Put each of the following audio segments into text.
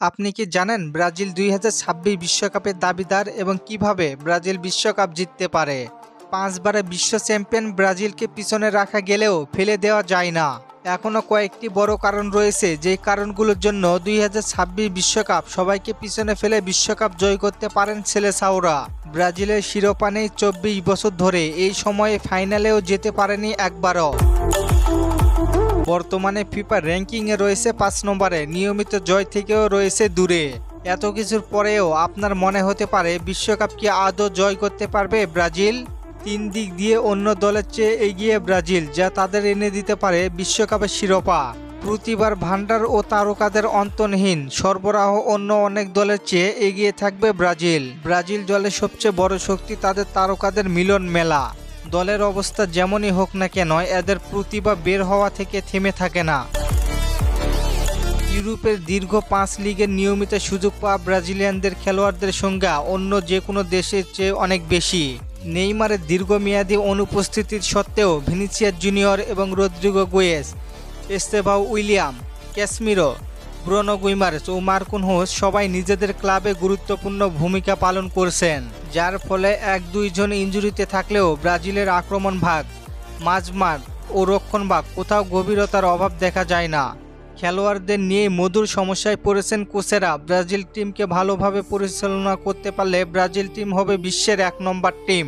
আপনি কি জানেন ব্রাজিল দুই হাজার বিশ্বকাপের দাবিদার এবং কীভাবে ব্রাজিল বিশ্বকাপ জিততে পারে? পাঁচবারে বিশ্ব চ্যাম্পিয়ন ব্রাজিলকে পিছনে রাখা গেলেও ফেলে দেওয়া যায় না। এখনও কয়েকটি বড় কারণ রয়েছে যেই কারণগুলোর জন্য দুই হাজার বিশ্বকাপ সবাইকে পিছনে ফেলে বিশ্বকাপ জয় করতে পারেন ছেলে ছেলেসাওরা ব্রাজিলের শিরোপা নেই চব্বিশ বছর ধরে, এই সময়ে ফাইনালেও যেতে পারেনি একবারও। বর্তমানে ফিফা র্যাঙ্কিংয়ে রয়েছে পাঁচ নম্বরে, নিয়মিত জয় থেকেও রয়েছে দূরে। এত কিছুর পরেও আপনার মনে হতে পারে বিশ্বকাপ কি আদৌ জয় করতে পারবে ব্রাজিল? তিন দিক দিয়ে অন্য দলের চেয়ে এগিয়ে ব্রাজিল, যা তাদের এনে দিতে পারে বিশ্বকাপের শিরোপা। প্রতিবার ভান্ডার ও তারকাদের অন্তহীন সরবরাহ অন্য অনেক দলের চেয়ে এগিয়ে থাকবে ব্রাজিল। ব্রাজিল দলের সবচেয়ে বড় শক্তি তাদের তারকাদের মিলন মেলা। দলের অবস্থা যেমনই হোক না কেন, এদের প্রতিভা বের হওয়া থেকে থেমে থাকে না। ইউরোপের দীর্ঘ পাঁচ লিগের নিয়মিত সুযোগ পাওয়া ব্রাজিলিয়ানদের খেলোয়াড়দের সংখ্যা অন্য যে কোনো দেশের চেয়ে অনেক বেশি। নেইমারের দীর্ঘমেয়াদী অনুপস্থিতির সত্ত্বেও ভিনিসিয়াস জুনিয়র এবং Rodrygo Goes Estevao Willian, Casemiro, Bruno Guimaraes ও মার্কুন হোস সবাই নিজেদের ক্লাবে গুরুত্বপূর্ণ ভূমিকা পালন করছেন। যার ফলে এক দুইজন ইঞ্জুরিতে থাকলেও ব্রাজিলের আক্রমণ ভাগ মাঝমাঠ ও রক্ষণ ভাগ কোথাও গভীরতার অভাব দেখা যায় না। খেলোয়াড়দের নিয়ে মধুর সমস্যায় পড়েছেন কোচেরা। ব্রাজিল টিমকে ভালোভাবে পরিচালনা করতে পারলে ব্রাজিল টিম হবে বিশ্বের এক নম্বর টিম।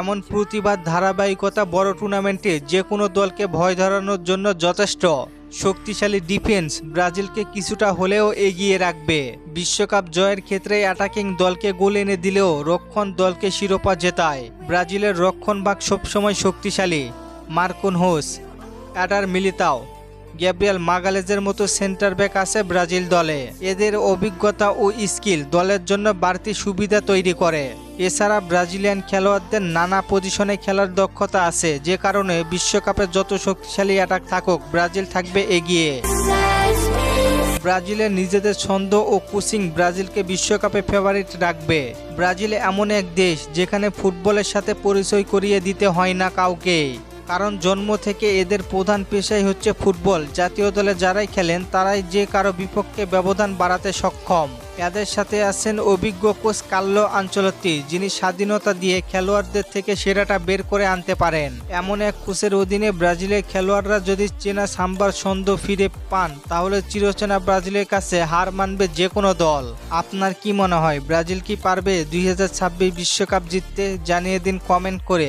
এমন প্রতিবাদ ধারাবাহিকতা বড় টুর্নামেন্টে যে কোনো দলকে ভয় ধরানোর জন্য যথেষ্ট। শক্তিশালী ডিফেন্স ব্রাজিলকে কিছুটা হলেও এগিয়ে রাখবে। বিশ্বকাপ জয়ের ক্ষেত্রে অ্যাটাকিং দলকে গোল এনে দিলেও রক্ষণ দলকে শিরোপা জেতায়। ব্রাজিলের রক্ষণ ভাগ সবসময় শক্তিশালী। Marquinhos Eder Militao. গ্যাব্রিয়াল মাগালেজের মতো সেন্টার ব্যাক আছে ব্রাজিল দলে। এদের অভিজ্ঞতা ও স্কিল দলের জন্য বাড়তি সুবিধা তৈরি করে। এছাড়া ব্রাজিলিয়ান খেলোয়াড়দের নানা পজিশনে খেলার দক্ষতা আছে, যে কারণে বিশ্বকাপে যত শক্তিশালী অ্যাটাক থাকুক, ব্রাজিল থাকবে এগিয়ে। ব্রাজিলের নিজেদের ছন্দ ও কোচিং ব্রাজিলকে বিশ্বকাপে ফেভারিট রাখবে। ব্রাজিল এমন এক দেশ যেখানে ফুটবলের সাথে পরিচয় করিয়ে দিতে হয় না কাউকে কারণ জন্ম থেকে এদের প্রধান পেশাই হচ্ছে ফুটবল। জাতীয় দলে যারাই খেলেন, তারাই যে কারও বিপক্ষে ব্যবধান বাড়াতে সক্ষম। এদের সাথে আছেন অভিজ্ঞ কোচ কাল্লো আঞ্চলত্তি যিনি স্বাধীনতা দিয়ে খেলোয়াড়দের থেকে সেরাটা বের করে আনতে পারেন। এমন এক কোচের অধীনে ব্রাজিলের খেলোয়াড়রা যদি চেনা সাম্বার ছন্দ ফিরে পান, তাহলে চিরচেনা ব্রাজিলের কাছে হার মানবে যে কোনো দল। আপনার কি মনে হয়, ব্রাজিল কি পারবে দুই বিশ্বকাপ জিততে? জানিয়ে দিন কমেন্ট করে।